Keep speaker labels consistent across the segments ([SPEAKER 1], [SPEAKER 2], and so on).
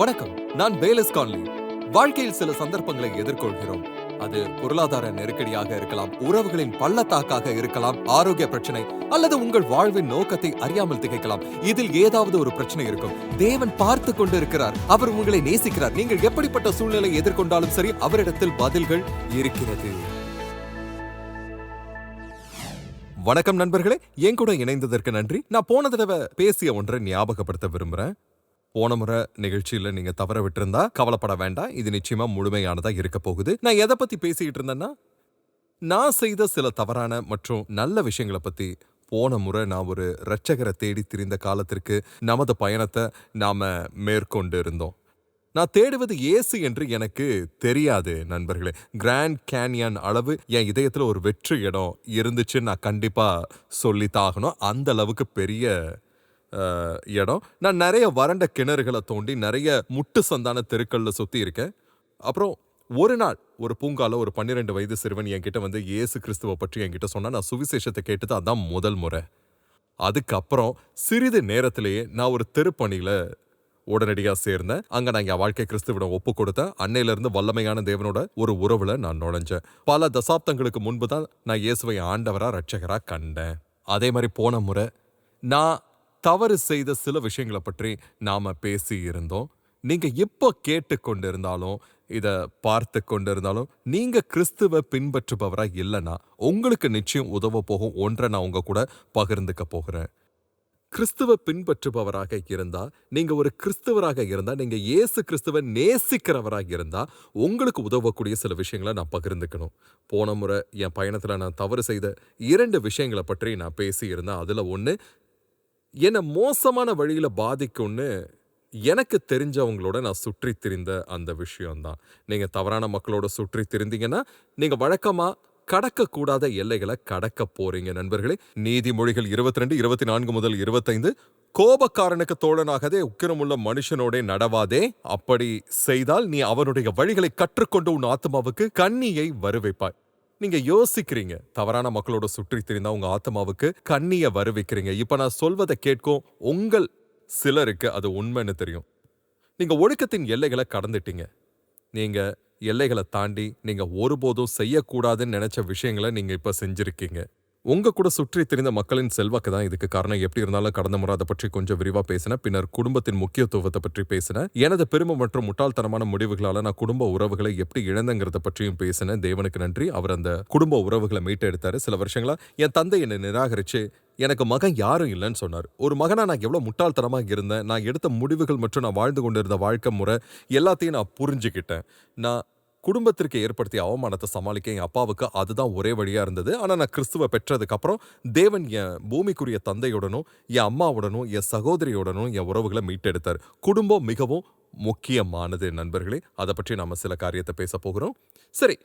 [SPEAKER 1] வணக்கம். நான் palace Connolly. வாழ்க்கையில் சில சந்தர்ப்பங்களை எதிர்கொள்கிறோம். அது பொருளாதார நெருக்கடியாக இருக்கலாம் உறவுகளின் பள்ளத்தாக்காக இருக்கலாம் ஆரோக்கிய பிரச்சனை அல்லது உங்கள் வாழ்வின் நோக்கத்தை அறியாமல் திகைக்கலாம். இதில் ஏதாவது ஒரு பிரச்சனை இருக்கும். தேவன் பார்த்து கொண்டு இருக்கிறார் அவர் உங்களை நேசிக்கிறார். நீங்கள் எப்படிப்பட்ட சூழ்நிலை எதிர்கொண்டாலும் சரி அவரிடத்தில் பதில்கள் இருக்கிறது. வணக்கம் நண்பர்களே. என் கூட இணைந்ததற்கு நன்றி. நான் போன தடவை பேசிய ஒன்றை ஞாபகப்படுத்த விரும்புறேன். போன முறை நிகழ்ச்சியில நீங்க தவற விட்டிருந்தா கவலைப்பட வேண்டாம். இது நிச்சயமா முழுமையானதா இருக்க போகுது. நான் எதை பத்தி பேசிக்கிட்டு இருந்தேன்னா நான் செய்த சில தவறான மற்றும் நல்ல விஷயங்களை பத்தி போன முறை நான் ஒரு ரட்சகரை தேடி திரிந்த காலத்திற்கு நமது பயணத்தை நாம மேற்கொண்டு இருந்தோம். நான் தேடுவது ஏசு என்று எனக்கு தெரியாது நண்பர்களே. கிராண்ட் கேனியன் அளவு என் இதயத்தில் ஒரு வெற்று இடம் இருந்துச்சு நான் கண்டிப்பாக சொல்லித்தாகணும் அந்த அளவுக்கு பெரிய இடம். நான் நிறைய வறண்ட கிணறுகளை தோண்டி நிறைய முட்டு சந்தான தெருக்களில் சுற்றி இருக்கேன். அப்புறம் ஒரு நாள் ஒரு பூங்கால ஒரு பன்னிரெண்டு வயது சிறுவன் என்கிட்ட வந்து இயேசு கிறிஸ்துவை பற்றி என்கிட்ட சொன்னா நான் சுவிசேஷத்தை கேட்டது அதான் முதல் முறை. அதுக்கப்புறம் சிறிது நேரத்திலேயே நான் ஒரு தெருப்பணியில உடனடியாக சேர்ந்தேன். அங்கே நான் என் வாழ்க்கை கிறிஸ்துவிடம் ஒப்பு கொடுத்தேன். அன்னையிலேருந்து வல்லமையான தேவனோட ஒரு உறவுல நான் நுழைஞ்சேன். பல தசாப்தங்களுக்கு முன்பு தான் நான் இயேசுவை ஆண்டவரா ரட்சகராக கண்டேன். அதே மாதிரி போன முறை நான் தவறு செய்த சில விஷயங்களை பற்றி நாம பேசி இருந்தோம். நீங்க எப்போ கேட்டு கொண்டிருந்தாலும் இத பார்த்து கொண்டிருந்தாலும் நீங்க கிறிஸ்துவ பின்பற்றுபவரா இல்லைன்னா உங்களுக்கு நிச்சயம் உதவ போகும் ஒன்றை நான் உங்க கூட பகிர்ந்துக்க போகிறேன். கிறிஸ்துவ பின்பற்றுபவராக இருந்தா நீங்க ஒரு கிறிஸ்துவராக இருந்தா நீங்க இயேசு கிறிஸ்துவ நேசிக்கிறவராக இருந்தா உங்களுக்கு உதவக்கூடிய சில விஷயங்களை நான் பகிர்ந்துக்கணும். போன முறை என் பயணத்துல நான் தவறு செய்த இரண்டு விஷயங்களை பற்றி நான் பேசி அதில் அதுல என்னை மோசமான வழியில பாதிக்கும்னு எனக்கு தெரிஞ்சவங்களோட நான் சுற்றி திரிந்த அந்த விஷயம்தான். நீங்க தவறான மக்களோட சுற்றி திரிந்தீங்கன்னா நீங்க வழக்கமா கடக்கக்கூடாத எல்லைகளை கடக்க போறீங்க நண்பர்களே. நீதிமொழிகள் இருபத்தி ரெண்டு இருபத்தி நான்கு முதல் இருபத்தைந்து கோபக்காரனுக்கு தோழனாகதே உக்கிரமுள்ள மனுஷனோடே நடவாதே. அப்படி செய்தால் நீ அவனுடைய வழிகளை கற்றுக்கொண்டு உன் ஆத்மாவுக்கு கண்ணியை வருவிப்பாய். நீங்க யோசிக்கிறீங்க. தவறான மக்களோட சுற்றி திரிந்தா உங்க ஆத்மாவுக்கு கண்ணிய வருவிக்கிறீங்க இப்ப நான் சொல்வதை கேட்கும் உங்கள் சிலருக்கு அது உண்மைன்னு தெரியும். நீங்க ஒழுக்கத்தின் எல்லைகளை கடந்துட்டீங்க. நீங்க எல்லைகளை தாண்டி நீங்க ஒருபோதும் செய்யக்கூடாதுன்னு நினைச்ச விஷயங்களை நீங்க இப்ப செஞ்சிருக்கீங்க. உங்க கூட சுற்றி தெரிந்த மக்களின் செல்வாக்கு தான் இதுக்கு காரணம். எப்படி இருந்தாலும் கடந்த முறை அதை பற்றி கொஞ்சம் விரிவா பேசினேன் பின்னர் குடும்பத்தின் முக்கியத்துவத்தை பற்றி பேசினேன் எனது பெருமை மற்றும் முட்டாள்தனமான முடிவுகளால நான் குடும்ப உறவுகளை எப்படி இழந்தங்கிறத பற்றியும் பேசினேன் தேவனுக்கு நன்றி. அவர் அந்த குடும்ப உறவுகளை மீட்டெடுத்தாரு. சில வருஷங்களா என் தந்தை என்னை நிராகரிச்சு எனக்கு மகன் யாரும் இல்லைன்னு சொன்னார். ஒரு மகனா நான் எவ்வளவு முட்டாள்தனமாக இருந்தேன் நான் எடுத்த முடிவுகள் மற்றும் நான் வாழ்ந்து கொண்டிருந்த வாழ்க்கை முறை எல்லாத்தையும் நான் புரிஞ்சுக்கிட்டேன். நான் குடும்பத்திற்கு ஏற்படுத்திய அவமானத்தை சமாளிக்க என் அப்பாவுக்கு அதுதான் ஒரே வழியா இருந்தது. ஆனால் நான் கிறிஸ்துவ பெற்றதுக்கப்புறம் தேவன் என் பூமிக்குரிய தந்தையுடனும் என் அம்மாவுடனும் என் சகோதரியுடனும் என் உறவுகளை மீட்டெடுத்தார். குடும்பம் மிகவும் முக்கியமானது நண்பர்களே. அதை பற்றி நாம சில காரியத்தை பேச போகிறோம். சரி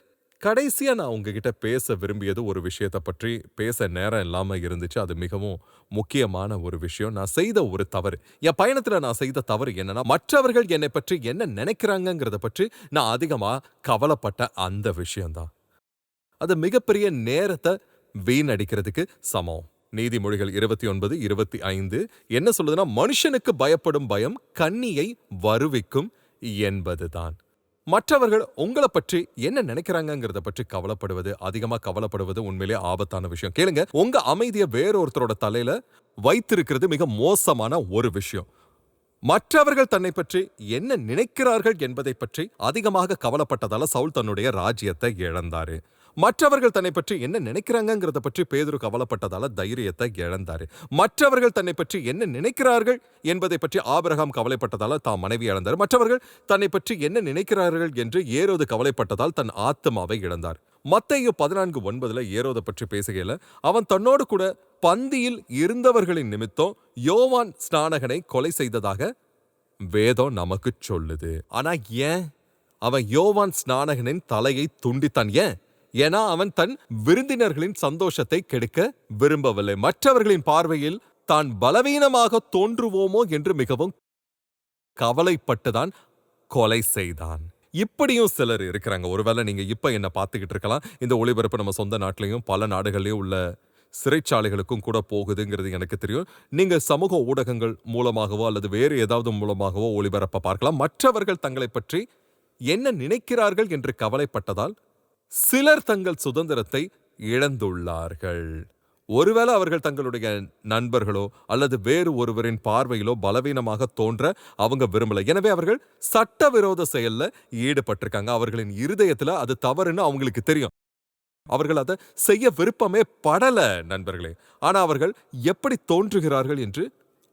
[SPEAKER 1] கடைசியா நான் உங்ககிட்ட பேச விரும்பியது ஒரு விஷயத்தை பற்றி பேச நேரம் இல்லாம இருந்துச்சு. அது மிகவும் முக்கியமான ஒரு விஷயம். நான் செய்த ஒரு தவறு. என் பயணத்துல நான் செய்த தவறு என்னன்னா மற்றவர்கள் என்னை பற்றி என்ன நினைக்கிறாங்கங்கிறத பற்றி நான் அதிகமா கவலைப்பட்ட அந்த விஷயம்தான். அது மிகப்பெரிய நேரத்தை வீணடிக்கிறதுக்கு சமம். நீதிமொழிகள் இருபத்தி ஒன்பது இருபத்தி ஐந்து என்ன சொல்லுதுன்னா மனுஷனுக்கு பயப்படும் பயம் கண்ணியை வருவிக்கும் என்பதுதான். மற்றவர்கள் உங்களை பற்றி என்ன நினைக்கிறாங்கிறத பற்றி கவலைப்படுவது அதிகமா கவலைப்படுவது உண்மையிலே ஆபத்தான விஷயம். கேளுங்க உங்க அமைதியை வேறொருத்தரோட தலையில வைத்திருக்கிறது மிக மோசமான ஒரு விஷயம். மற்றவர்கள் தன்னை பற்றி என்ன நினைக்கிறார்கள் என்பதை பற்றி அதிகமாக கவலைப்பட்டதால சவுல் தன்னுடைய ராஜ்யத்தை இழந்தாரு. மற்றவர்கள் தன்னை பற்றி என்ன நினைக்கிறாங்கிறத பற்றி பேதுரு கவலைப்பட்டதால தைரியத்தை இழந்தாரு. மற்றவர்கள் தன்னை பற்றி என்ன நினைக்கிறார்கள் என்பதை பற்றி ஆபிரகாம் கவலைப்பட்டதால தாம் மனைவி இழந்தார். மற்றவர்கள் தன்னை பற்றி என்ன நினைக்கிறார்கள் என்று ஏரோது கவலைப்பட்டதால் தன் ஆத்மாவை இழந்தார். மத்தேயு பதினான்கு ஒன்பதுல ஏரோதை பற்றி பேசுகையில அவன் தன்னோடு கூட பந்தியில் இருந்தவர்களின் நிமித்தம் யோவான் ஸ்நானகனை கொலை செய்ததாக வேதம் நமக்கு சொல்லுது. ஆனா ஏன்? அவன் யோவான் ஸ்நானகனின் தலையை துண்டித்தான். ஏன்? ஏன்னா அவன் தன் விருந்தினர்களின் சந்தோஷத்தை கெடுக்க விரும்பவில்லை. மற்றவர்களின் பார்வையில் தான் பலவீனமாக தோன்றுவோமோ என்று மிகவும் கவலைப்பட்டுதான் கொலை செய்தான். இப்படியும் சிலர் இருக்கிறாங்க. ஒருவேளை நீங்க இப்ப என்ன பார்த்துக்கிட்டு இருக்கலாம். இந்த ஒளிபரப்பு நம்ம சொந்த நாட்டிலையும் பல நாடுகள்லயும் உள்ள சிறைச்சாலைகளுக்கும் கூட போகுதுங்கிறது எனக்கு தெரியும். நீங்க சமூக ஊடகங்கள் மூலமாகவோ அல்லது வேறு ஏதாவது மூலமாகவோ ஒளிபரப்ப பார்க்கலாம். மற்றவர்கள் தங்களை பற்றி என்ன நினைக்கிறார்கள் என்று கவலைப்பட்டதால் சிலர் தங்கள் சுதந்திரத்தை இழந்துள்ளார்கள். ஒருவேளை அவர்கள் தங்களுடைய நண்பர்களோ அல்லது வேறு ஒருவரின் பார்வையிலோ பலவீனமாக தோன்ற அவங்க விரும்பல. எனவே அவர்கள் சட்டவிரோத செயல்ல ஈடுபட்டிருக்காங்க. அவர்களின் இருதயத்துல அது தவறுன்னு அவங்களுக்கு தெரியும். அவர்கள் அதை செய்ய விருப்பமே படல நண்பர்களே. ஆனா அவர்கள் எப்படி தோன்றுகிறார்கள் என்று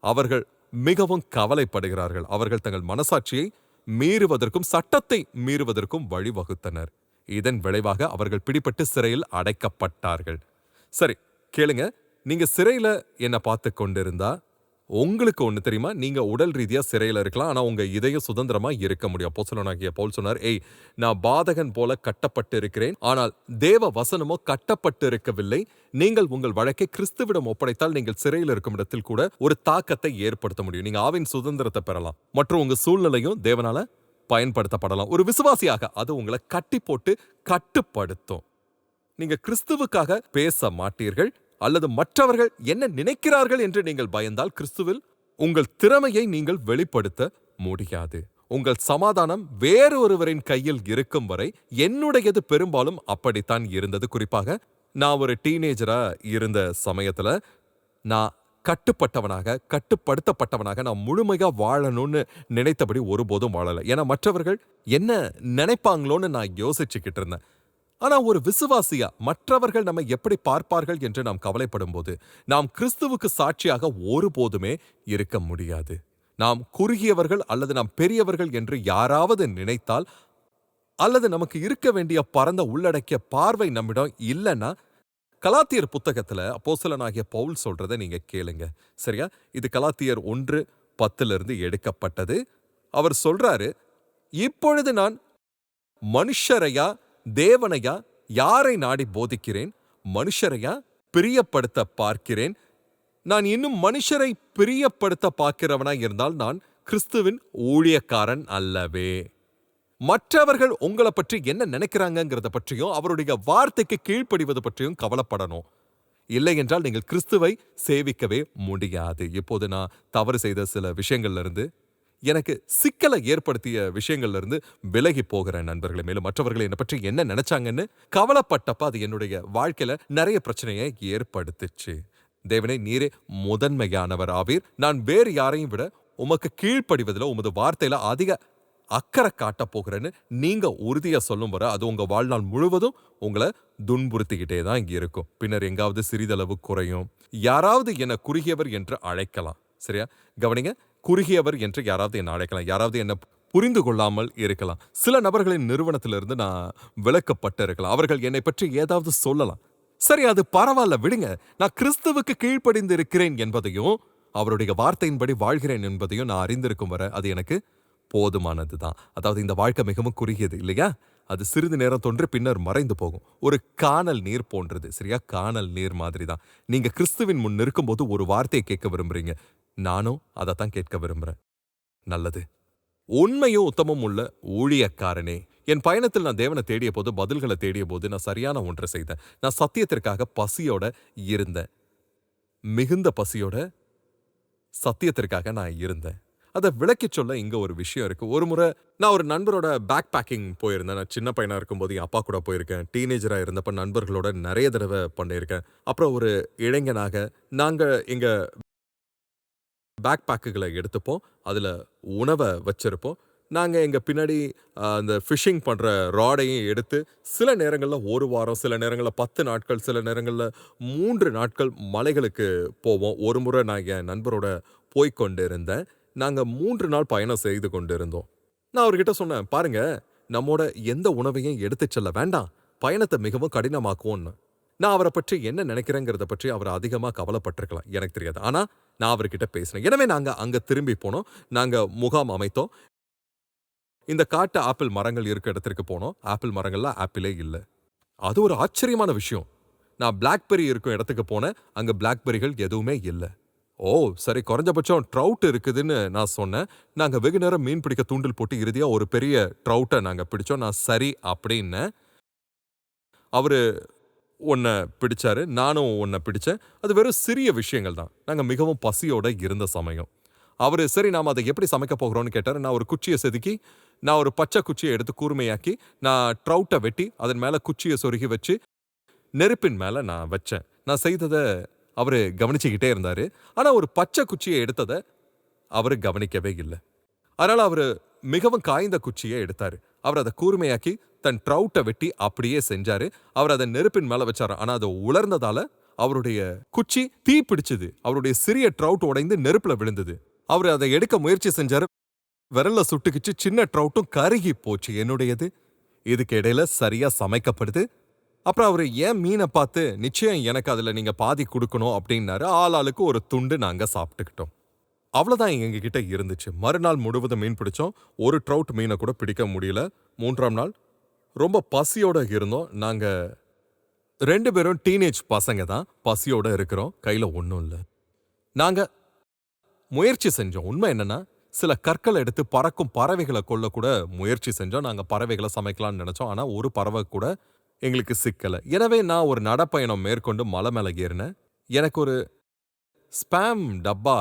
[SPEAKER 1] அவர்கள் மிகவும் கவலைப்படுகிறார்கள். அவர்கள் தங்கள் மனசாட்சியை மீறுவதற்கும் சட்டத்தை மீறுவதற்கும் வழிவகுத்தனர். இதன் விளைவாக அவர்கள் பிடிபட்டு சிறையில் அடைக்கப்பட்டார்கள். சரி கேளுங்க. நீங்க சிறையில என்ன பார்த்து கொண்டிருந்தா உங்களுக்கு ஒன்று தெரியுமா? நீங்க உடல் ரீதியா சிறையில இருக்கலாம் ஆனா உங்க இதய சுதந்திரமா இருக்க முடியும். அப்போஸ்தலனாகிய போல் சொன்னார் ஏய் நான் பாதகன் போல கட்டப்பட்டு இருக்கிறேன் ஆனால் தேவ வசனமோ கட்டப்பட்டு இருக்கவில்லை நீங்கள் உங்கள் வழக்கை கிறிஸ்துவிடம் ஒப்படைத்தால் நீங்கள் சிறையில் இருக்கும் இடத்தில் கூட ஒரு தாக்கத்தை ஏற்படுத்த முடியும். நீங்க ஆவின் சுதந்திரத்தை பெறலாம். மற்றும் உங்க சூழ்நிலையும் தேவனால பயன்படுத்தப்படலாம். ஒரு விசுவாசியாக அது உங்களை கட்டி போட்டு கட்டுப்படுத்தும். நீங்க கிறிஸ்துவுக்காக பேச மாட்டீர்கள் அல்லது மற்றவர்கள் என்ன நினைக்கிறார்கள் என்று நீங்கள் பயந்தால் கிறிஸ்துவில் உங்கள் திறமையை நீங்கள் வெளிப்படுத்த முடியாது. உங்கள் சமாதானம் வேறொருவரின் கையில் இருக்கும் வரை என்னுடையது பெரும்பாலும் அப்படித்தான் இருந்தது. குறிப்பாக நான் ஒரு டீனேஜரா இருந்த சமயத்துல நான் கட்டுப்பட்டவனாக கட்டுப்படுத்தப்பட்டவனாக நான் முழுமையா வாழணும்னு நினைத்தபடி ஒருபோதும் வாழல. ஏன்னா மற்றவர்கள் என்ன நினைப்பாங்களோன்னு நான் யோசிச்சுக்கிட்டு இருந்தேன். ஆனா ஒரு விசுவாசியா மற்றவர்கள் நம்மை எப்படி பார்ப்பார்கள் என்று நாம் கவலைப்படும் போது நாம் கிறிஸ்துவுக்கு சாட்சியாக ஒருபோதுமே இருக்க முடியாது. நாம் குறுகியவர்கள் அல்லது நாம் பெரியவர்கள் என்று யாராவது நினைத்தால் அல்லது நமக்கு இருக்க வேண்டிய பரந்த உள்ளடக்கிய பார்வை நம்மிடம் இல்லைன்னா கலாத்தியர் புத்தகத்துல அப்போசலனாகிய பவுல் சொல்கிறத நீங்க கேளுங்க. சரியா? இது கலாத்தியர் ஒன்று பத்துல இருந்து எடுக்கப்பட்டது. அவர் சொல்றாரு இப்பொழுது நான் மனுஷரையா தேவனையா யாரை நாடி போதிக்கிறேன்? மனுஷரையா பிரியப்படுத்த பார்க்கிறேன். நான் இன்னும் மனுஷரை பிரியப்படுத்த பார்க்கிறவனாய் இருந்தால் நான் கிறிஸ்துவின் ஊழியக்காரன் அல்லவே. மற்றவர்கள் உங்களை பற்றி என்ன நினைக்கிறாங்கிறத பற்றியும் அவருடைய வார்த்தைக்கு கீழ்ப்படிவது பற்றியும் கவலைப்படணும். இல்லை என்றால் நீங்கள் கிறிஸ்துவை சேவிக்கவே முடியாது. இப்போது நான் தவறு செய்த சில விஷயங்கள்ல இருந்து எனக்கு சிக்கலை ஏற்படுத்திய விஷயங்கள்ல இருந்து விலகி போகிறேன் நண்பர்களே. மேலும் மற்றவர்கள் என்னை பற்றி என்ன நினைச்சாங்கன்னு கவலைப்பட்டப்ப அது என்னுடைய வாழ்க்கையில நிறைய பிரச்சனையை ஏற்படுத்துச்சு. தேவனே நீரே முதன்மையானவர் ஆவீர். நான் வேறு யாரையும் விட உமக்கு கீழ்ப்படிவதில் உமது வார்த்தையில அதிக அக்கறை காட்ட போகிறேன்னு நீங்க உறுதியா சொல்லும் வர அது உங்க வாழ்நாள் முழுவதும் உங்களை துன்புறுத்திக்கிட்டே தான் இங்க இருக்கும். பின்னர் எங்காவது சிறிதளவு குறையும். யாராவது என்ன குறுகியவர் என்று அழைக்கலாம். சரியா? கவனிங்க. குறுகியவர் என்று யாராவது என்ன அழைக்கலாம். யாராவது என்ன புரிந்து கொள்ளாமல் இருக்கலாம். சில நபர்களின் நிறுவனத்திலிருந்து நான் விளக்கப்பட்டு இருக்கலாம். அவர்கள் என்னை பற்றி ஏதாவது சொல்லலாம். சரி அது பரவாயில்ல விடுங்க. நான் கிறிஸ்துவுக்கு கீழ்ப்படிந்து இருக்கிறேன் என்பதையும் அவருடைய வார்த்தையின்படி வாழ்கிறேன் என்பதையும் நான் அறிந்திருக்கும் வர அது எனக்கு போதுமானது தான் அதாவது இந்த வாழ்க்கை மிகவும் குறுகியது இல்லையா? அது சிறிது நேரம் தோன்று பின்னர் மறைந்து போகும். ஒரு காணல் நீர் போன்றது சரியா? காணல் நீர் மாதிரி தான் நீங்க கிறிஸ்துவின் முன் நிற்கும்போது ஒரு வார்த்தையை கேட்க விரும்புறீங்க. நானும் அதை தான் கேட்க விரும்புறேன். நல்லது. உண்மையும் உத்தமும் உள்ள ஊழியக்காரனே. என் பயணத்தில் நான் தேவனை தேடிய போது பதில்களை தேடிய போது நான் சரியான ஒன்றை செய்தேன். நான் சத்தியத்திற்காக பசியோட இருந்தேன். மிகுந்த பசியோட சத்தியத்திற்காக நான் இருந்தேன். அதை விளக்கி சொல்ல இங்க ஒரு விஷயம் இருக்கு. ஒரு முறை நான் ஒரு நண்பரோட பேக் பேக்கிங் போயிருந்தேன். நான் சின்ன பையனா இருக்கும்போது என் அப்பா கூட போயிருக்கேன். டீனேஜரா இருந்தப்ப நண்பர்களோட நிறைய தடவை பண்ணியிருக்கேன். அப்புறம் ஒரு இளைஞனாக நாங்க எங்க பேக் பேக்குகளை எடுத்துப்போம். அதுல உணவை வச்சிருப்போம். நாங்கள் எங்கள் பின்னாடி அந்த ஃபிஷிங் பண்ணுற ராடையும் எடுத்து சில நேரங்களில் ஒரு வாரம் சில நேரங்களில் பத்து நாட்கள் சில நேரங்களில் மூன்று நாட்கள் மலைகளுக்கு போவோம். ஒரு முறை நான் என் நண்பரோட போய்கொண்டு இருந்தேன் நாங்க மூன்று நாள் பயணம் செய்து கொண்டு இருந்தோம் நான் அவர்கிட்ட சொன்னேன் பாருங்க நம்மோட எந்த உணவையும் எடுத்துச் செல்ல வேண்டாம். பயணத்தை மிகவும் கடினமாக்குவோம்னு. நான் அவரை பற்றி என்ன நினைக்கிறேங்கிறத பற்றி அவர் அதிகமா கவலைப்பட்டிருக்கலாம் எனக்கு தெரியாது. ஆனா நான் அவர்கிட்ட பேசினேன். எனவே நாங்க அங்க திரும்பி போனோம். நாங்க முகாம் அமைத்தோம். இந்த காட்டு ஆப்பிள் மரங்கள் இருக்க இடத்திற்கு போனோம். ஆப்பிள் மரங்கள்லாம் ஆப்பிளே இல்லை. அது ஒரு ஆச்சரியமான விஷயம். நான் பிளாக்பெரி இருக்கும் இடத்துக்கு போனேன். அங்க பிளாக்பெரிகள் எதுவுமே இல்லை. ஓ சரி குறைஞ்சபட்சம் ட்ரவுட் இருக்குதுன்னு நான் சொன்னேன். நாங்க வெகு நேரம் மீன் பிடிக்க தூண்டில் போட்டு இறுதியா ஒரு பெரிய ட்ரவுட்டை நாங்க பிடிச்சோம். நான் சரி அப்படின்னு அவரு ஒன்றை பிடிச்சாரு நானும் ஒன்றை பிடிச்சேன். அது வெறும் சிறிய விஷயங்கள் தான். நாங்கள் மிகவும் பசியோட இருந்த சமயம். அவர் சரி நாம் அதை எப்படி சமைக்க போகிறோம்னு கேட்டார். நான் ஒரு குச்சியை செதுக்கி நான் ஒரு பச்சை குச்சியை எடுத்து கூர்மையாக்கி நான் ட்ரவுட்டை வெட்டி அதன் மேலே குச்சியை சொருகி வச்சு நெருப்பின் மேலே நான் வச்சேன். நான் செய்ததை அவர் கவனிச்சுக்கிட்டே இருந்தார். ஆனால் ஒரு பச்சை குச்சியை எடுத்ததை அவர் கவனிக்கவே இல்லை. அதனால் அவர் மிகவும் காய்ந்த குச்சியை எடுத்தார். அவர் அதை கூர்மையாக்கி தன் ட்ரவுட்டை வெட்டி அப்படியே செஞ்சாரு. அவர் அதை நெருப்பின் மேலே வச்சாரு. ஆனால் அது உலர்ந்ததால அவருடைய குச்சி தீ பிடிச்சது. அவருடைய சிறிய ட்ரவுட் உடைந்து நெருப்புல விழுந்தது. அவர் அதை எடுக்க முயற்சி செஞ்சாரு. விரல்ல சுட்டுக்கிச்சு. சின்ன ட்ரவுட்டும் கருகி போச்சு. என்னுடையது? இதுக்கு இடையில சரியா சமைக்கப்படுது. அப்புறம் அவர் ஏன் மீனை பார்த்து நிச்சயம் எனக்கு அதுல நீங்க பாதி கொடுக்கணும் அப்படின்னாரு. ஆளாளுக்கு ஒரு துண்டு நாங்க சாப்பிட்டுக்கிட்டோம். அவ்வளவுதான் எங்ககிட்ட இருந்துச்சு. மறுநாள் முழுவதும் மீன் பிடிச்சோம். ஒரு ட்ரவுட் மீனை கூட பிடிக்க முடியல. மூன்றாம் நாள் ரொம்ப பசியோட இருந்தோம். நாங்க ரெண்டு பேரும் டீனேஜ் பசங்க தான். பசியோட இருக்கிறோம். கையில் ஒன்றும் இல்லை. நாங்க முயற்சி செஞ்சோம். உண்மை என்னன்னா சில கற்கள் எடுத்து பறக்கும் பறவைகளை கொல்ல கூட முயற்சி செஞ்சோம். நாங்க பறவைகளை சமைக்கலாம்னு நினைச்சோம். ஆனா ஒரு பறவை கூட எங்களுக்கு சிக்கல. எனவே நான் ஒரு நடப்பயணம் மேற்கொண்டு மலை மேலே ஏறினேன் எனக்கு ஒரு ஸ்பாம் டப்பா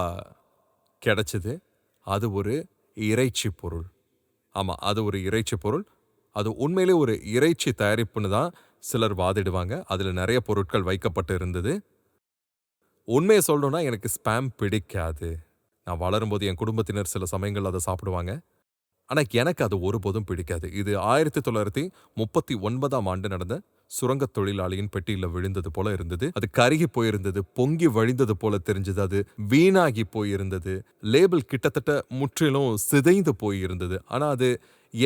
[SPEAKER 1] கிடைச்சது. அது ஒரு இறைச்சி பொருள். ஆமா அது ஒரு இறைச்சி பொருள். அது உண்மையிலே ஒரு இறைச்சி தயாரிப்புன்னு தான் சிலர் வாதிடுவாங்க. அதுல நிறைய பொருட்கள் வைக்கப்பட்டு இருந்தது. உண்மையை சொல்லணும்னா எனக்கு ஸ்பாம் பிடிக்காது. நான் வளரும்போது என் குடும்பத்தினர் சில சமயங்கள் அதை சாப்பிடுவாங்க. ஆனா எனக்கு அது ஒருபோதும் பிடிக்காது. இது ஆயிரத்தி தொள்ளாயிரத்தி முப்பத்தி ஒன்பதாம் ஆண்டு நடந்த சுரங்க தொழிலாளியின் பெட்டியில விழுந்தது போல இருந்தது. அது கருகி போயிருந்தது பொங்கி வழிந்தது போல தெரிஞ்சது. அது வீணாகி போயிருந்தது. லேபிள் கிட்டத்தட்ட முற்றிலும் சிதைந்து போயிருந்தது. ஆனா அது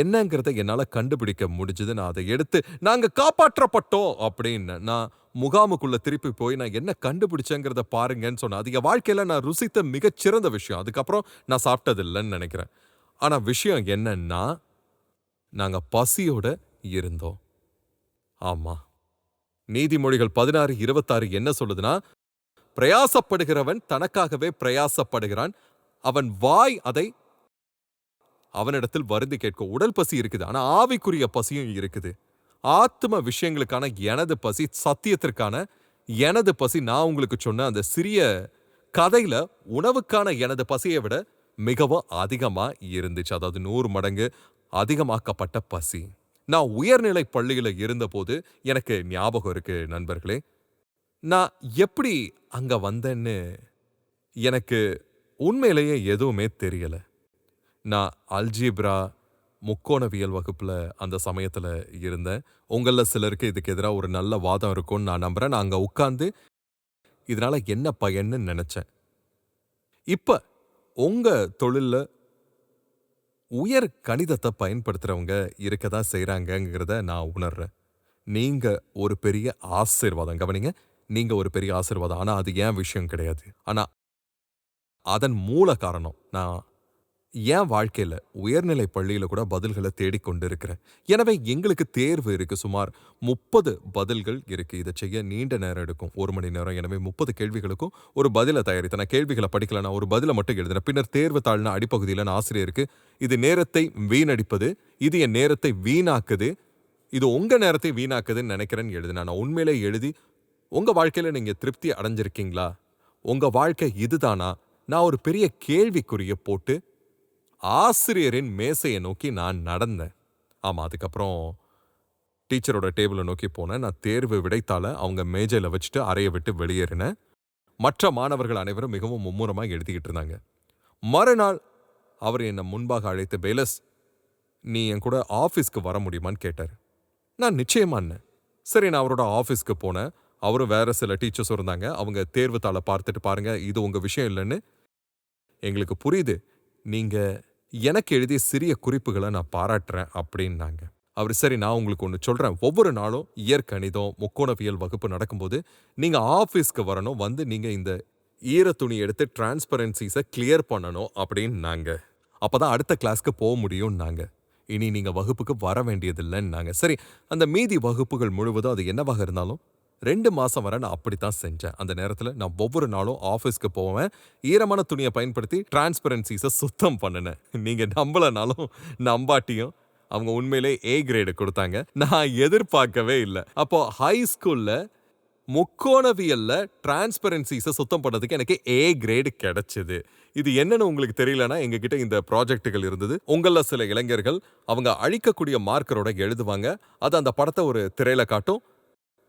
[SPEAKER 1] என்னங்கிறத என்னால கண்டுபிடிக்க முடிஞ்சது. நான் அதை எடுத்து நாங்க காப்பாற்றப்பட்டோம் அப்படின்னு நான் முகாமுக்குள்ள திருப்பி போய் நான் என்ன கண்டுபிடிச்சேங்கிறத பாருங்கன்னு சொன்னேன். அது என் வாழ்க்கையில நான் ருசித்த மிகச்சிறந்த விஷயம். அதுக்கப்புறம் நான் சாப்பிட்டதில்லைன்னு நினைக்கிறேன். ஆனா விஷயம் என்னன்னா நாங்க பசியோட இருந்தோம். ஆமா. நீதிமொழிகள் பதினாறு இருபத்தாறு என்ன சொல்லுதுன்னா பிரயாசப்படுகிறவன் தனக்காகவே பிரயாசப்படுகிறான். அவன் வாய் அதை அவனிடத்தில் வருந்தி கேட்கும் உடல் பசி இருக்குது. ஆனா ஆவிக்குரிய பசியும் இருக்குது. ஆத்ம விஷயங்களுக்கான எனது பசி சத்தியத்திற்கான எனது பசி நான் உங்களுக்கு சொன்ன அந்த சிறிய கதையில உணவுக்கான எனது பசியை விட மிகவும் அதிகமா இருந்துச்சு. அதாவது நூறு மடங்கு அதிகமாக்கப்பட்ட பசி. நான் உயர்நிலை பள்ளியில இருந்தபோது எனக்கு ஞாபகம் இருக்கு நண்பர்களே. நான் எப்படி அங்க வந்தேன்னு எனக்கு உண்மையிலேயே எதுவுமே தெரியல. நான் அல்ஜீப்ரா முக்கோணவியல் வகுப்புல அந்த சமயத்துல இருந்தேன். உங்களில் சிலருக்கு இதுக்கு எதிராக ஒரு நல்ல வாதம் இருக்கும்னு நான் நம்புறேன். நான் அங்கே உட்காந்து இதனால என்ன பயன்னு நினச்சேன். இப்ப உங்க தொழில்ல உயர் கணிதத்தை பயன்படுத்துறவங்க இருக்க தான் செய்கிறாங்கங்கிறத நான் உணர்றேன். நீங்க ஒரு பெரிய ஆசீர்வாதம் கவனிங்க நீங்க ஒரு பெரிய ஆசீர்வாதம். ஆனா அது ஏன் விஷயம் கிடையாது? ஆனா அதன் மூல காரணம் நான் என் வாழ்க்கையில உயர்நிலை பள்ளியில கூட பதில்களை தேடிக்கொண்டு இருக்கிறேன் எனவே எங்களுக்கு தேர்வு இருக்கு. சுமார் முப்பது பதில்கள் இருக்கு. இதை செய்ய நீண்ட நேரம் எடுக்கும். ஒரு மணி நேரம். எனவே முப்பது கேள்விகளுக்கும் ஒரு பதிலை தயாரித்தேன். நான் கேள்விகளை படிக்கல. நான் ஒரு பதிலை மட்டும் எழுதினேன். பின்னர் தேர்வு தாழ்ன அடிப்பகுதியில் நான் ஆசிரியருக்கு இது நேரத்தை வீணடிப்பது. இது என் நேரத்தை வீணாக்குது. இது உங்க நேரத்தை வீணாக்குதுன்னு நினைக்கிறேன்னு எழுதினேன். நான் உண்மையிலே எழுதி உங்க வாழ்க்கையில நீங்க திருப்தி அடைஞ்சிருக்கீங்களா? உங்க வாழ்க்கை இதுதானா? நான் ஒரு பெரிய கேள்விக்குறிய போட்டு ஆசிரியரின் மேசையை நோக்கி நான் நடந்தேன். ஆமாம் அதுக்கப்புறம் டீச்சரோட டேபிளை நோக்கி போனேன். நான் தேர்வு விடைத்தால அவங்க மேஜையில் வச்சுட்டு அறையை விட்டு வெளியேறினேன். மற்ற மாணவர்கள் அனைவரும் மிகவும் மும்முரமாக எழுதிக்கிட்டு இருந்தாங்க. மறுநாள் அவர் என்னை முன்பாக அழைத்து பேலஸ் நீ என் கூட ஆஃபீஸ்க்கு வர முடியுமான்னு கேட்டார். நான் நிச்சயமான்னேன் சரி நான் அவரோட ஆஃபீஸ்க்கு போனேன். அவரும் வேற சில டீச்சர்ஸும் இருந்தாங்க. அவங்க தேர்வு தாளை பார்த்துட்டு பாருங்க இது உங்கள் விஷயம் இல்லைன்னு எங்களுக்கு புரியுது. நீங்க எனக்கு எழுதிய சிறிய குறிப்புகளை நான் பாராட்டுறேன் அப்படின்னாங்க. அவர் சரி நான் உங்களுக்கு ஒன்று சொல்றேன். ஒவ்வொரு நாளும் இயற்கணிதம் முக்கோணவியல் வகுப்பு நடக்கும்போது நீங்க ஆஃபீஸ்க்கு வரணும் வந்து நீங்க இந்த ஈர துணி எடுத்து டிரான்ஸ்பரன்சிஸை கிளியர் பண்ணணும் அப்படின்னாங்க. அப்பதான் அடுத்த கிளாஸ்க்கு போக முடியும்னாங்க. இனி நீங்க வகுப்புக்கு வர வேண்டியதில்லைன்னாங்க. சரி அந்த மீதி வகுப்புகள் முழுவதும் அது என்னவாக இருந்தாலும் ரெண்டு மாசம் வரை நான் அப்படித்தான் செஞ்சேன். அந்த நேரத்துல நான் ஒவ்வொரு நாளும் ஆஃபீஸ்க்கு போவேன். ஈரமான துணியை பயன்படுத்தி டிரான்ஸ்பரன்சிஸை சுத்தம் பண்ணினேன். நீங்க நம்பலனாலும் நம்பாட்டியும் அவங்க உண்மையிலே ஏ கிரேடு கொடுத்தாங்க. நான் எதிர்பார்க்கவே இல்லை. அப்போ ஹை ஸ்கூல்ல முக்கோணவியல்ல டிரான்ஸ்பரன்சிஸை சுத்தம் பண்ணதுக்கு எனக்கு ஏ கிரேடு கிடைச்சது. இது என்னன்னு உங்களுக்கு தெரியலனா எங்ககிட்ட இந்த ப்ராஜெக்டுகள் இருந்தது. உங்கள சில இளைஞர்கள் அவங்க அழிக்கக்கூடிய மார்க்கரோட எழுதுவாங்க. அது அந்த படத்தை ஒரு திரையில காட்டும்.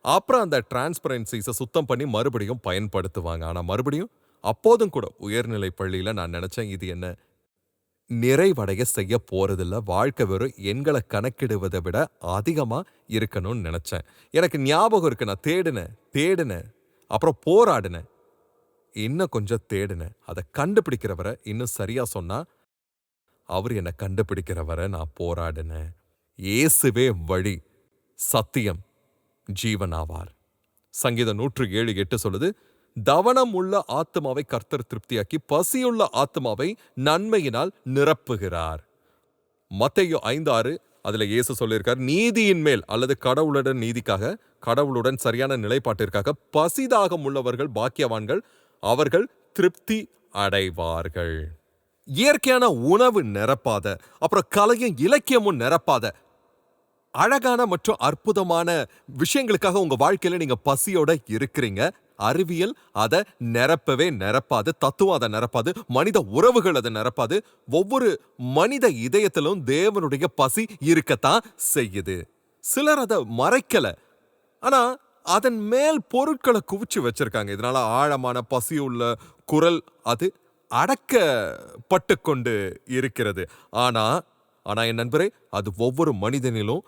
[SPEAKER 1] அப்புறம் அந்த டிரான்ஸ்பரன்சிஸை சுத்தம் பண்ணி மறுபடியும் பயன்படுத்துவாங்க. ஆனா மறுபடியும் அப்போதும் கூட உயர்நிலை பள்ளியில நான் நினைச்சேன் இது என்ன? நிறைவடைய செய்ய போறதில்ல. வாழ்க்கை வெறும் எண்களை கணக்கிடுவதை விட அதிகமா இருக்கணும்னு நினைச்சேன். எனக்கு ஞாபகம் இருக்கு நான் தேடினேன் தேடினேன் அப்புறம் போராடினேன். இன்னும் கொஞ்சம் தேடினேன். அதை கண்டுபிடிக்கிறவரை இன்னும் சரியா சொன்னா அவர் என்னை கண்டுபிடிக்கிறவரை நான் போராடினேன். இயேசுவே வழி சத்தியம். ஜீவனாவார். சங்கீதம் நூற்று ஏழு எட்டு சொல்லுது தவனம் உள்ள ஆத்மாவை கர்த்தர் திருப்தியாக்கி பசியுள்ள ஆத்மாவை நன்மையினால் நிரப்புகிறார். மத்தையோ ஐந்து ஆறு அதுல இயேசு சொல்லியிருக்கார் நீதியின் மேல் அல்லது கடவுளுடன் நீதிக்காக கடவுளுடன் சரியான நிலைப்பாட்டிற்காக பசிதாகம் உள்ளவர்கள் பாக்கியவான்கள் அவர்கள் திருப்தி அடைவார்கள். இயற்கையான உணவு நிரப்பாத அப்புறம் கலையும் இலக்கியமும் நிரப்பாத அழகான மற்றும் அற்புதமான விஷயங்களுக்காக உங்க வாழ்க்கையில நீங்க பசியோட இருக்கிறீங்க. அறிவியல் அதை நிரப்பவே நிரப்பாது தத்துவம் அதை நிரப்பாது மனித உறவுகள் அதை நிரப்பாது. ஒவ்வொரு மனித இதயத்திலும் தேவனுடைய பசி இருக்கத்தான் செய்யுது. சிலர் அதை மறைக்கல. ஆனா அதன் மேல் பொருட்களை குவிச்சு வச்சிருக்காங்க. இதனால ஆழமான பசி உள்ள குரல் அது அடக்கப்பட்டு கொண்டு இருக்கிறது. ஆனா ஆனா என் நண்பரே அது ஒவ்வொரு மனிதனிலும்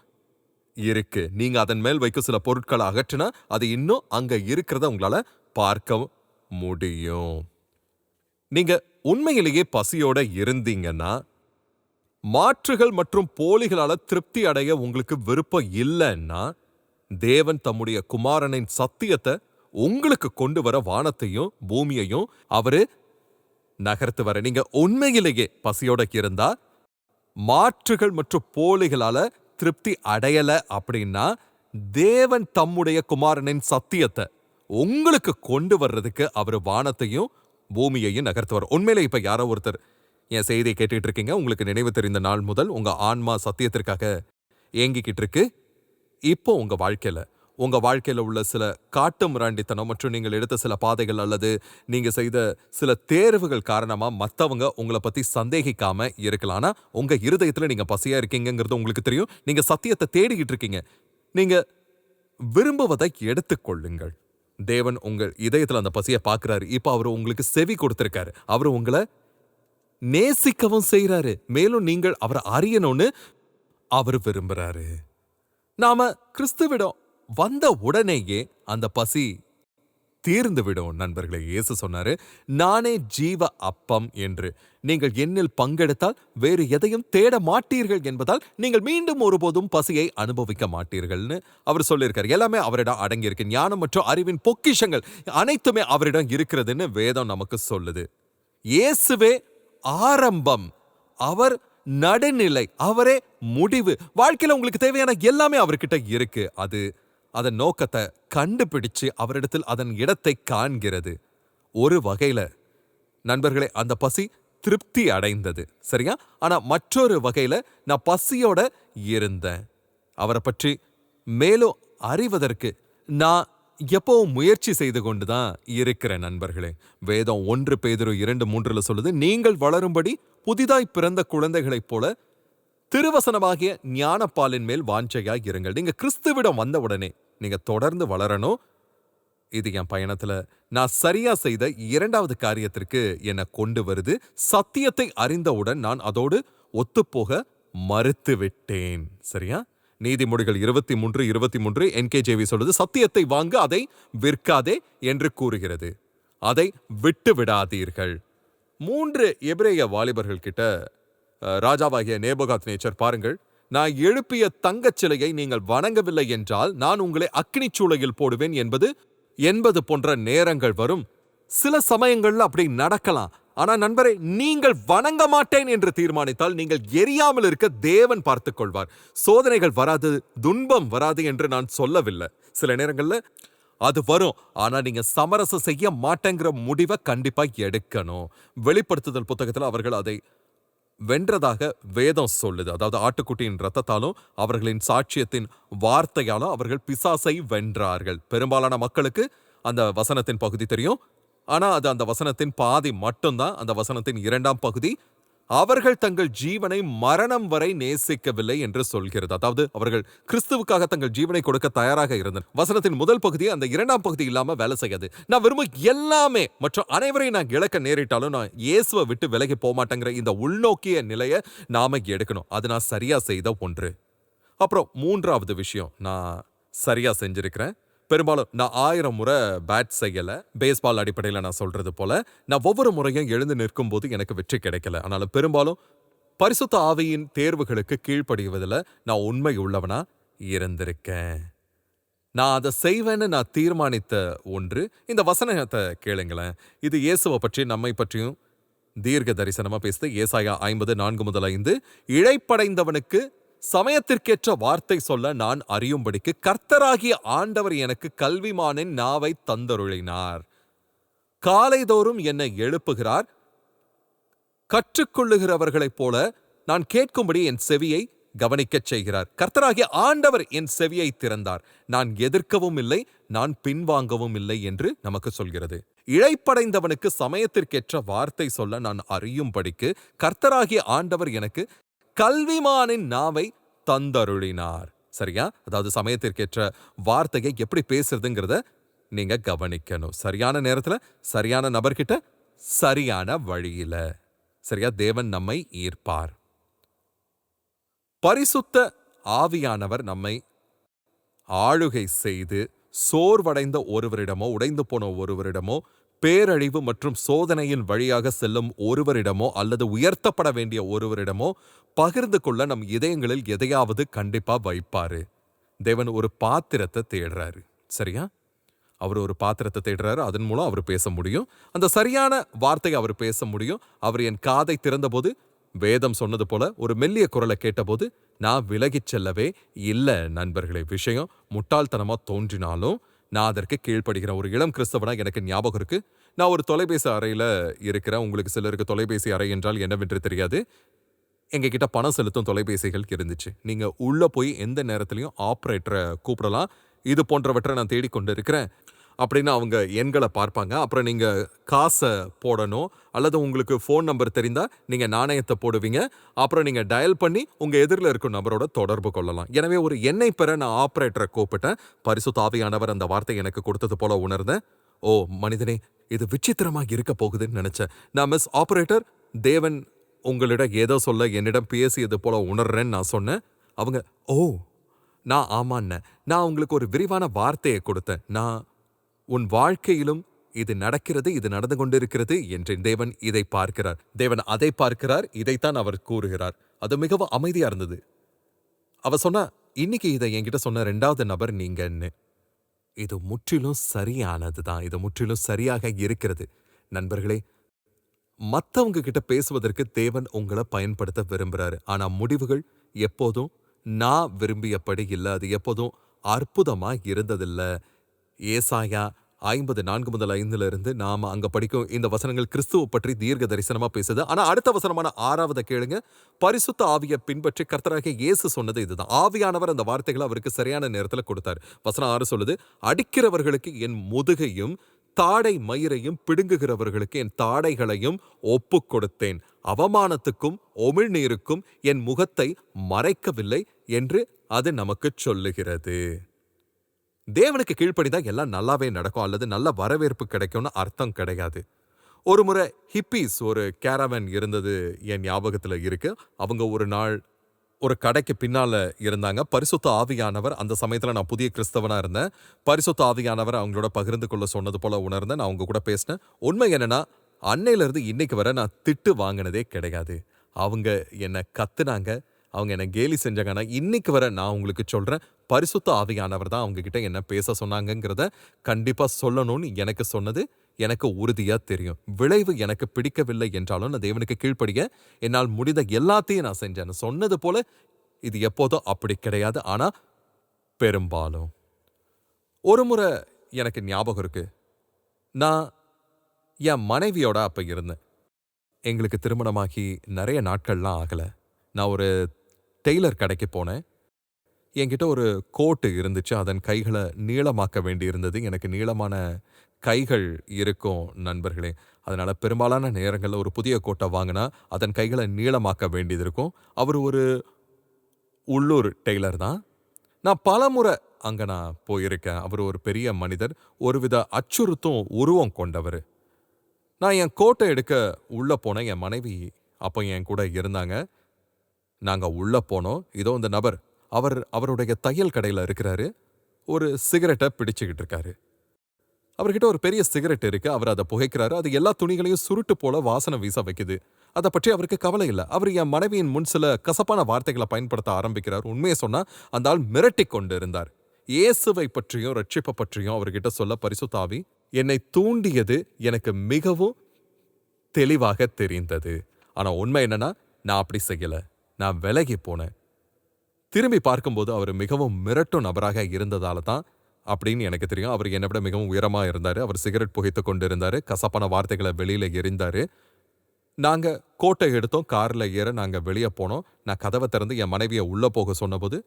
[SPEAKER 1] இருக்கு. நீங்க அதன் மேல் வைக்க சில பொருட்களை அகற்றினா அது இன்னும் அங்க இருக்கிறத உங்களால பார்க்க முடியும். நீங்க உண்மையிலேயே பசியோட இருந்தீங்கன்னா மாற்றுகள் மற்றும் போலிகளால திருப்தி அடைய உங்களுக்கு விருப்பம் இல்லைன்னா தேவன் தம்முடைய குமாரனின் சத்தியத்தை உங்களுக்கு கொண்டு வர வானத்தையும் பூமியையும் அவரு நகர்த்து வர நீங்க உண்மையிலேயே பசியோட இருந்தா மாற்றுகள் மற்றும் போலிகளால திருப்தி அடையல அப்படின்னா தேவன் தம்முடைய குமாரனின் சத்தியத்தை உங்களுக்கு கொண்டு வர்றதுக்கு அவர் வானத்தையும் பூமியையும் நகர்த்துவார். உண்மையில இப்ப யாரோ ஒருத்தர் என் செய்தியை கேட்டுட்டு இருக்கீங்க உங்களுக்கு நினைவு தெரிந்த நாள் முதல் உங்க ஆன்மா சத்தியத்திற்காக ஏங்கிக்கிட்டு இருக்கு இப்போ உங்க வாழ்க்கையில உங்க வாழ்க்கையில உள்ள சில காட்டு மிராண்டித்தனம் மற்றும் நீங்கள் எடுத்த சில பாதைகள் அல்லது நீங்க செய்த சில தேர்வுகள் காரணமா மத்தவங்க உங்களை பத்தி சந்தேகிக்காம இருக்கலாம். ஆனா உங்க இருதயத்துல நீங்க பசியா இருக்கீங்கங்கிறது உங்களுக்கு தெரியும். நீங்க சத்தியத்தை தேடிக்கிட்டு இருக்கீங்க. நீங்க விரும்புவதை எடுத்துக்கொள்ளுங்கள். தேவன் உங்கள் இதயத்துல அந்த பசியை பார்க்குறாரு. இப்போ அவர் உங்களுக்கு செவி கொடுத்திருக்காரு. அவர் உங்களை நேசிக்கவும் செய்கிறாரு மேலும் நீங்கள் அவரை அறியணும்னு அவர் விரும்புறாரு. நாம கிறிஸ்துவிடம் வந்த உடனேயே அந்த பசி தீர்ந்து விடும் நண்பர்களே. இயேசு சொன்னாரு நானே ஜீவ அப்பம் என்று. நீங்கள் என்னில் பங்கெடுத்தால் வேறு எதையும் தேட மாட்டீர்கள் என்பதால் நீங்கள் மீண்டும் ஒருபோதும் பசியை அனுபவிக்க மாட்டீர்கள்னு அவர் சொல்லியிருக்காரு. எல்லாமே அவரிடம் அடங்கியிருக்கு. ஞானம் மற்றும் அறிவின் பொக்கிஷங்கள் அனைத்துமே அவரிடம் இருக்கிறதுன்னு வேதம் நமக்கு சொல்லுது. இயேசுவே ஆரம்பம் அவர் நடுநிலை அவரே முடிவு. வாழ்க்கையில உங்களுக்கு தேவையான எல்லாமே அவர்கிட்ட இருக்கு. அது அதன் நோக்கத்தை கண்டுபிடிச்சு அவரிடத்தில் அதன் இடத்தை காண்கிறது. ஒரு வகையில நண்பர்களே அந்த பசி திருப்தி அடைந்தது. சரியா? ஆனா மற்றொரு வகையில நான் பசியோட இருந்தேன். அவரை பற்றி மேலும் அறிவதற்கு நான் எப்பவும் முயற்சி செய்து கொண்டு தான் இருக்கிறேன் நண்பர்களே. வேதம் ஒன்று பேதரும் இரண்டு மூன்றுல சொல்லுது நீங்கள் வளரும்படி புதிதாய் பிறந்த குழந்தைகளைப் போல திருவசனமாகிய ஞானப்பாலின் மேல் வாஞ்சையாக இருங்கள். நீங்க கிறிஸ்துவிடம் வந்த உடனே நீங்க தொடர்ந்து வளரணும். இது என் பயணத்துல நான் சரியா செய்த இரண்டாவது காரியத்திற்கு என்னை கொண்டு வருது. சத்தியத்தை அறிந்தவுடன் நான் அதோடு ஒத்துப்போக மறுத்து விட்டேன் சரியா? நீதிமொழிகள் இருபத்தி மூன்று இருபத்தி மூன்று என்கேஜேவி சொல்வது சத்தியத்தை வாங்க அதை விற்காதே என்று கூறுகிறது. அதை விட்டு விடாதீர்கள் மூன்று எபிரேய வாலிபர்கள் கிட்ட ராஜாவாகிய நேபகாத் நேச்சர் பாருங்கள் நான் எழுப்பிய தங்கச் சிலையை நீங்கள் வணங்கவில்லை என்றால் நான் உங்களை அக்னிச் சூளையில் போடுவேன் என்பது என்பது போன்ற நேரங்கள் வரும். சில சமயங்கள்ல அப்படி நடக்கலாம். ஆனா நண்பரே நீங்கள் வணங்க மாட்டேன் என்று தீர்மானித்தால் நீங்கள் எரியாமல் இருக்க தேவன் பார்த்து கொள்வார். சோதனைகள் வராது துன்பம் வராது என்று நான் சொல்லவில்லை. சில நேரங்களில் அது வரும். ஆனா நீங்க சமரசம் செய்ய மாட்டேங்கிற முடிவை கண்டிப்பா எடுக்கணும். வெளிப்படுத்துதல் புத்தகத்தில் அவர்கள் அதை வென்றதாக வேதம் சொல்லுது. அதாவது ஆட்டுக்குட்டியின் ரத்தத்தாலும் அவர்களின் சாட்சியத்தின் வார்த்தையாலும் அவர்கள் பிசாசை வென்றார்கள். பெரும்பாலான மக்களுக்கு அந்த வசனத்தின் பகுதி தெரியும். ஆனா அது அந்த வசனத்தின் பாதி மட்டும்தான். அந்த வசனத்தின் இரண்டாம் பகுதி அவர்கள் தங்கள் ஜீவனை மரணம் வரை நேசிக்கவில்லை என்று சொல்கிறது. அதாவது அவர்கள் கிறிஸ்துவுக்காக தங்கள் ஜீவனை கொடுக்க தயாராக இருந்தனர். வசனத்தின் முதல் பகுதி அந்த இரண்டாம் பகுதி இல்லாம வேலை செய்யாது. நான் விரும்பும் எல்லாமே மற்றும் அனைவரையும் நான் இழக்க நேரிட்டாலும் நான் இயேசுவை விட்டு விலகி போமாட்டேங்கிற இந்த உள்நோக்கிய நிலையை நாம எடுக்கணும். அது நான் சரியா செய்த ஒன்று. அப்புறம் மூன்றாவது விஷயம் நான் சரியா செஞ்சிருக்கிறேன். பெரும்பாலும் நான் ஆயிரம் முறை பேட் செய்யல. பேஸ்பால் அடிப்படையில் நான் சொல்றது போல. நான் ஒவ்வொரு முறையும் எழுந்து நிற்கும் போது எனக்கு வெற்றி கிடைக்கல. ஆனாலும் பெரும்பாலும் பரிசுத்த ஆவியின் தேர்வுகளுக்கு கீழ்ப்படிவதில் நான் உண்மை உள்ளவனா? இருந்திருக்கேன். நான் அதை செய்வேன்னு நான் தீர்மானித்த ஒன்று. இந்த வசனத்தை கேளுங்களேன். இது இயேசுவை பற்றி நம்மை பற்றியும் தீர்க்க தரிசனமா பேசுது. ஏசாயா ஐம்பது நான்கு முதல் ஐந்து. இழைப்படைந்தவனுக்கு சமயத்திற்கேற்ற வார்த்தை சொல்ல நான் அறியும்படிக்கு கர்த்தராகிய ஆண்டவர் எனக்கு கல்விமானின் நாவை தந்தருளினார். காலைதோறும் என்னை எழுப்புகிறார். கற்றுக்கொள்ளுகிறவர்களைப் போல நான் கேட்கும்படி என் செவியை கவனிக்கச் செய்கிறார். கர்த்தராகிய ஆண்டவர் என் செவியை திறந்தார். நான் எதிர்க்கவும் இல்லை நான் பின்வாங்கவும் இல்லை என்று நமக்கு சொல்கிறது. இழைப்படைந்தவனுக்கு சமயத்திற்கேற்ற வார்த்தை சொல்ல நான் அறியும்படிக்கு கர்த்தராகிய ஆண்டவர் எனக்கு கல்விமானின் நாவை தந்தருளினார். சரியா? அதாவது சமயத்திற்கேற்ற வார்த்தையை எப்படி பேசுறதுங்கிறத நீங்க கவனிக்கணும். சரியான நேரத்துல சரியான நபர்கிட்ட சரியான வழியில. சரியா? தேவன் நம்மை ஈர்ப்பார். பரிசுத்த ஆவியானவர் நம்மை ஆளுகை செய்து சோர்வடைந்த ஒருவரிடமோ உடைந்து போன ஒருவரிடமோ பேரழிவு மற்றும் சோதனையின் வழியாக செல்லும் ஒருவரிடமோ அல்லது உயர்த்தப்பட வேண்டிய ஒருவரிடமோ பகிர்ந்து கொள்ள நம் இதயங்களில் எதையாவது கண்டிப்பா வைப்பாரு. தேவன் ஒரு பாத்திரத்தை தேடுறாரு. சரியா? அவர் ஒரு பாத்திரத்தை தேடுறாரு. அதன் மூலம் அவர் பேச முடியும். அந்த சரியான வார்த்தையை அவர் பேச முடியும். அவர் என் காதை திறந்தபோது வேதம் சொன்னது போல ஒரு மெல்லிய குரலை கேட்டபோது நான் விலகிச் செல்லவே இல்ல நண்பர்களே. விஷயம் முட்டாள்தனமா தோன்றினாலும் நான் அதற்கு கீழ்ப்படுகிறேன் ஒரு இளம் கிறிஸ்தவனா எனக்கு ஞாபகம் இருக்கு. நான் ஒரு தொலைபேசி அறையில இருக்கிறேன். உங்களுக்கு சிலருக்கு தொலைபேசி அறை என்றால் என்னவென்று தெரியாது. எங்ககிட்ட பணம் செலுத்தும் தொலைபேசிகள் இருந்துச்சு. நீங்க உள்ள போய் எந்த நேரத்துலையும் ஆப்ரேட்டரை கூப்பிடலாம். இது போன்றவற்றை நான் தேடிக்கொண்டு இருக்கிறேன். அப்படின்னு அவங்க எண்களை பார்ப்பாங்க. அப்புறம் நீங்கள் காசை போடணும் அல்லது உங்களுக்கு ஃபோன் நம்பர் தெரிந்தா நீங்க நாணயத்தை போடுவீங்க. அப்புறம் நீங்கள் டயல் பண்ணி உங்கள் எதிரில் இருக்கும் நபரோட தொடர்பு கொள்ளலாம். எனவே ஒரு எண்ணெய் பெற நான் ஆப்ரேட்டரை கூப்பிட்டேன். பரிசு தாவியானவர் அந்த வார்த்தை எனக்கு கொடுத்தது போல உணர்ந்தேன். ஓ மனிதனே இது விசித்திரமா இருக்க போகுதுன்னு நினைச்சேன். நான் மிஸ் ஆப்ரேட்டர் தேவன் உங்களிடம் ஏதோ சொல்ல என்னிடம் பேசியது போல உணர்றேன்னு நான் சொன்னேன். அவங்க ஓ நான் ஆமான்னேன் நான் உங்களுக்கு ஒரு விரிவான வார்த்தையை கொடுத்தேன். நான் உன் வாழ்க்கையிலும் இது நடக்கிறது இது நடந்து கொண்டிருக்கிறது என்றேன் தேவன் இதை பார்க்கிறார். தேவன் அதை பார்க்கிறார் இதைத்தான் அவர் கூறுகிறார். அது மிகவும் அமைதியா இருந்தது. அவ சொன்னா இன்னைக்கு இதை என்கிட்ட சொன்ன ரெண்டாவது நபர் நீங்கன்னு. இது முற்றிலும் சரியானது தான் இது முற்றிலும் சரியாக இருக்கிறது. நண்பர்களே மற்றவங்க கிட்ட பேசுவதற்கு தேவன் உங்களை பயன்படுத்த விரும்புறாரு. ஆனா முடிவுகள் எப்போதும் நான் விரும்பியபடி இல்ல. அது எப்போதும் அற்புதமா இருந்ததில்ல. ஏசாயா ஐம்பது நான்கு முதல் ஐந்துல இருந்து நாம அங்க படிக்கும் இந்த வசனங்கள் கிறிஸ்துவ பற்றி தீர்க்க தரிசனமா பேசுது. ஆனா அடுத்த வசனமான ஆறாவதை கேளுங்க. பரிசுத்த ஆவியை பின்பற்றி கர்த்தராகிய இயேசு சொன்னது இதுதான். ஆவியானவர் அந்த வார்த்தைகளை அவருக்கு சரியான நேரத்துல கொடுத்தாரு. வசனம் ஆறு சொல்லுது அடிக்கிறவர்களுக்கு என் முதுகையும் தாடை மயிரையும் பிடுங்குகிறவர்களுக்கு என் தாடைகளையும் ஒப்புக் கொடுத்தேன் அவமானத்துக்கும் ஒமிழ்நீருக்கும் என் முகத்தை மறைக்கவில்லை என்று அது நமக்குச் சொல்லுகிறது. தேவனுக்கு கீழ்ப்படிதான் எல்லாம் நல்லாவே நடக்கும் அல்லது நல்ல வரவேற்பு கிடைக்கும்னு அர்த்தம் கிடையாது. ஒரு முறை ஹிப்பீஸ் ஒரு கேரவன் இருந்தது என் ஞாபகத்துல இருக்கு. அவங்க ஒரு நாள் ஒரு கடைக்கு பின்னால இருந்தாங்க. பரிசுத்த ஆவியானவர் அந்த சமயத்துல நான் புதிய கிறிஸ்தவனாக இருந்தேன். பரிசுத்த ஆவியானவர் அவங்களோட பகிர்ந்து கொள்ள சொன்னது போல உணர்ந்தேன். நான் அவங்க கூட பேசினேன். உண்மை என்னன்னா அன்னையில இருந்து இன்னைக்கு வர நான் திட்டு வாங்கினதே கிடையாது. அவங்க என்னை கத்துனாங்க. அவங்க என்ன கேலி செஞ்சாங்கன்னா இன்னைக்கு வர நான் உங்களுக்கு சொல்றேன் பரிசுத்த ஆவியானவர் தான் அவங்க கிட்ட என்ன பேச சொன்னாங்கங்கிறத கண்டிப்பா சொல்லணும்னு எனக்கு சொன்னது எனக்கு உறுதியா தெரியும். விளைவு எனக்கு பிடிக்கவில்லை என்றாலும் நான் தேவனுக்கு கீழ்ப்படிய என்னால் முடிந்த எல்லாத்தையும் நான் செஞ்சேன். சொன்னது போல இது எப்போதும் அப்படி கிடையாது. ஆனா பெரும்பாலும். ஒரு முறை எனக்கு ஞாபகம் இருக்கு. நான் என் மனைவியோட அப்ப இருந்தேன். எங்களுக்கு திருமணமாகி நிறைய நாட்கள்லாம் ஆகல. நான் ஒரு டெய்லர் கடைக்கு போனேன். என்கிட்ட ஒரு கோட்டு இருந்துச்சு. அதன் கைகளை நீளமாக்க வேண்டியிருந்தது. எனக்கு நீளமான கைகள் இருக்கும் நண்பர்களே. அதனால பெரும்பாலான நேரங்களில் ஒரு புதிய கோட்டை வாங்கினா அதன் கைகளை நீளமாக்க வேண்டியது இருக்கும் அவர் ஒரு உள்ளூர் டெய்லர் தான். நான் பலமுறை அங்கே நான் போயிருக்கேன். அவர் ஒரு பெரிய மனிதர். ஒருவித அச்சுறுத்தும் உருவம் கொண்டவர். நான் என் கோட்டை எடுக்க உள்ளே போனேன் என் மனைவி அப்போ என் கூட இருந்தாங்க. நாங்க உள்ள போனோம். இதோ இந்த நபர் அவர் அவருடைய தையல் கடையில் இருக்கிறாரு. ஒரு சிகரெட்டை பிடிச்சுக்கிட்டு இருக்காரு. அவர்கிட்ட ஒரு பெரிய சிகரெட் இருக்கு. அவர் அதை புகைக்கிறாரு. அது எல்லா துணிகளையும் சுருட்டு போல வாசனை வீச வைக்குது. அதை பற்றி அவருக்கு கவலை இல்லை. அவர் என் மனைவியின் முன் சில கசப்பான வார்த்தைகளை பயன்படுத்த ஆரம்பிக்கிறார். உண்மையை சொன்னா அந்த ஆள் மிரட்டி கொண்டு இருந்தார் இயேசுவை பற்றியும் ரட்சிப்பை பற்றியும் அவர்கிட்ட சொல்ல பரிசுத்தாவி என்னை தூண்டியது எனக்கு மிகவும் தெளிவாக தெரிந்தது. ஆனா உண்மை என்னன்னா நான் அப்படி செய்யல. நான் விலகி போனேன். திரும்பி பார்க்கும்போது அவர் மிகவும் மிரட்டும் நபராக இருந்ததால தான் அப்படின்னு எனக்கு தெரியும். அவர் என்னை விட மிகவும் உயரமா இருந்தாரு. அவர் சிகரெட் புகைத்து கொண்டிருந்தாரு. கசப்பான வார்த்தைகளை வெளியில எரிந்தார். நாங்க கோட்டை எடுத்தோம். காரில் ஏற நாங்க வெளியே போனோம். நான் கதவை திறந்து என் மனைவியை உள்ள போக சொன்னபோது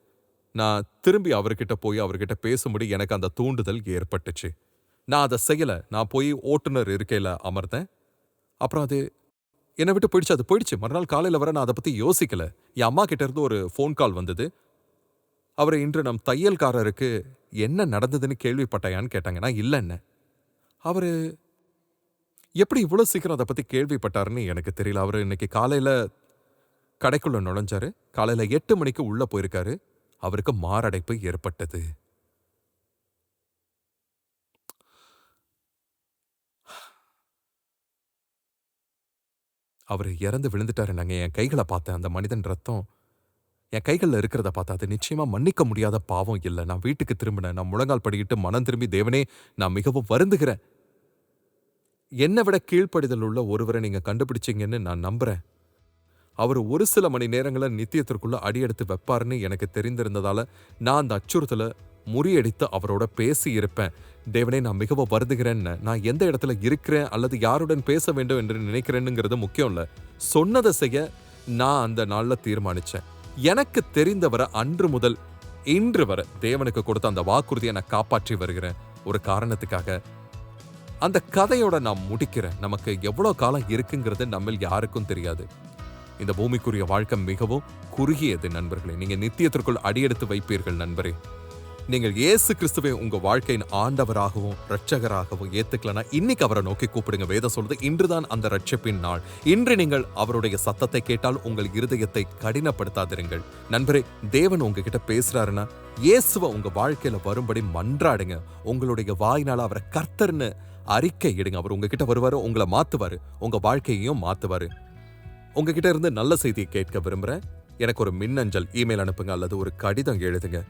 [SPEAKER 1] நான் திரும்பி அவர்கிட்ட போய் அவர்கிட்ட பேசும்படி எனக்கு அந்த தூண்டுதல் ஏற்பட்டுச்சு. நான் அதை செய்யல. நான் போய் ஓட்டுநர் இருக்கையில் அமர்ந்தேன். அப்புறம் அது என்னை விட்டு போயிடுச்சு. அது போயிடுச்சு. மறுநாள் காலையில் வர நான் அதை பத்தி யோசிக்கல. என் அம்மா கிட்ட இருந்து ஒரு ஃபோன் கால் வந்தது. அவரை இன்று நம் தையல்காரருக்கு என்ன நடந்ததுன்னு கேள்விப்பட்டாயான்னு கேட்டாங்கன்னா இல்லை என்ன அவரு எப்படி இவ்வளோ சீக்கிரம் அதை பத்தி கேள்விப்பட்டாருன்னு எனக்கு தெரியல. அவர் இன்னைக்கு காலையில கடைக்குள்ள நுழைஞ்சாரு. காலையில எட்டு மணிக்கு உள்ள போயிருக்காரு. அவருக்கு மாரடைப்பு ஏற்பட்டது. அவர் இறந்து விழுந்துட்டாரு நாங்க என் கைகளை பார்த்தேன். அந்த மனிதன் ரத்தம் என் கைகளில் இருக்கிறத பார்த்தா அது நிச்சயமா மன்னிக்க முடியாத பாவம் இல்லை. நான் வீட்டுக்கு திரும்பினேன். நான் முழங்கால் படிக்கிட்டு மனம் திரும்பி தேவனே நான் மிகவும் வருந்துகிறேன். என்னை விட கீழ்ப்படிதல் உள்ள ஒருவரை நீங்க கண்டுபிடிச்சீங்கன்னு நான் நம்புறேன். அவர் ஒரு சில மணி நேரங்களில் நித்தியத்திற்குள்ள அடியெடுத்து வைப்பாருன்னு எனக்கு தெரிந்திருந்ததால நான் அந்த அச்சுறுத்தலை முறியடித்து அவரோட பேசி இருப்பேன். தேவனே நான் மிகவும் வருதுகிறேன்னு நான் எந்த இடத்துல இருக்கிறேன் அல்லது யாருடன் பேச வேண்டும் என்று நினைக்கிறேனுங்கிறது முக்கியம் இல்லை. சொன்னதை செய்ய நான் அந்த நாள்ல தீர்மானிச்சேன். எனக்கு தெரிந்தவரை அன்று முதல் இன்று வரை தேவனுக்கு கொடுத்த அந்த வாக்குறுதியை நான் காப்பாற்றி வருகிறேன். ஒரு காரணத்துக்காக. அந்த கதையோட நான் முடிக்கிறேன். நமக்கு எவ்வளவு காலம் இருக்குங்கிறது நம்மில் யாருக்கும் தெரியாது. இந்த பூமிக்குரிய வாழ்க்கை மிகவும் குறுகியது நண்பர்களே. நீங்க நித்தியத்திற்குள் அடியெடுத்து வைப்பீர்கள் நண்பரே. நீங்கள் இயேசு கிறிஸ்துவை உங்க வாழ்க்கையின் ஆண்டவராகவும் ரட்சகராகவும் ஏத்துக்கலனா இன்னைக்கு அவரை நோக்கி கூப்பிடுங்க. வேதம் சொல்றது இன்றுதான் அந்த ரட்சிப்பின் நாள். இன்று நீங்கள் அவருடைய சத்தத்தை கேட்டால் உங்கள் இருதயத்தை கடினப்படுத்தாதிருங்கள். நண்பரே தேவன் உங்ககிட்ட பேசுறாருன்னா இயேசுவை உங்க வாழ்க்கையில வரும்படி மன்றாடுங்க. உங்களுடைய வாயினால அவரை கர்த்தர்னு அறிக்கை இடுங்க. அவர் உங்ககிட்ட வருவாரு உங்களை மாத்துவாரு. உங்க வாழ்க்கையையும் மாத்துவாரு. உங்ககிட்ட இருந்து நல்ல செய்தியை கேட்க விரும்புறேன். எனக்கு ஒரு மின்னஞ்சல் இமெயில் அனுப்புங்க அல்லது ஒரு கடிதம் எழுதுங்க.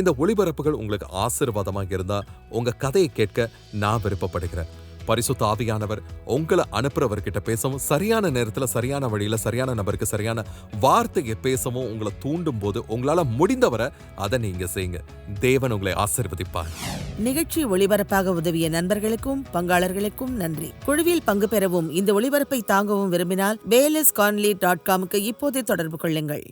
[SPEAKER 1] இந்த ஒளிபரப்புகள் உங்களுக்கு ஆசீர்வாதமாக இருந்தா உங்க கதையை கேட்க நான் விருப்பப்படுகிறேன். பரிசுத்த ஆவியானவர் உங்களை அனுப்புறவர்கிட்ட பேசவும் சரியான நேரத்துல சரியான வழியில சரியான நபருக்கு சரியான வார்த்தையை பேசவும் உங்களை தூண்டும் போது உங்களால முடிந்தவரை அதை நீங்க செய்யுங்க. தேவன் உங்களை ஆசிர்வதிப்பார்.
[SPEAKER 2] நிகழ்ச்சி ஒளிபரப்பாக உதவிய நண்பர்களுக்கும் பங்காளர்களுக்கும் நன்றி. குழுவில் பங்கு பெறவும் இந்த ஒளிபரப்பை தாங்கவும் விரும்பினால் பேலஸ் கான்லி டாட் காமுக்கு இப்போதே தொடர்பு கொள்ளுங்கள்.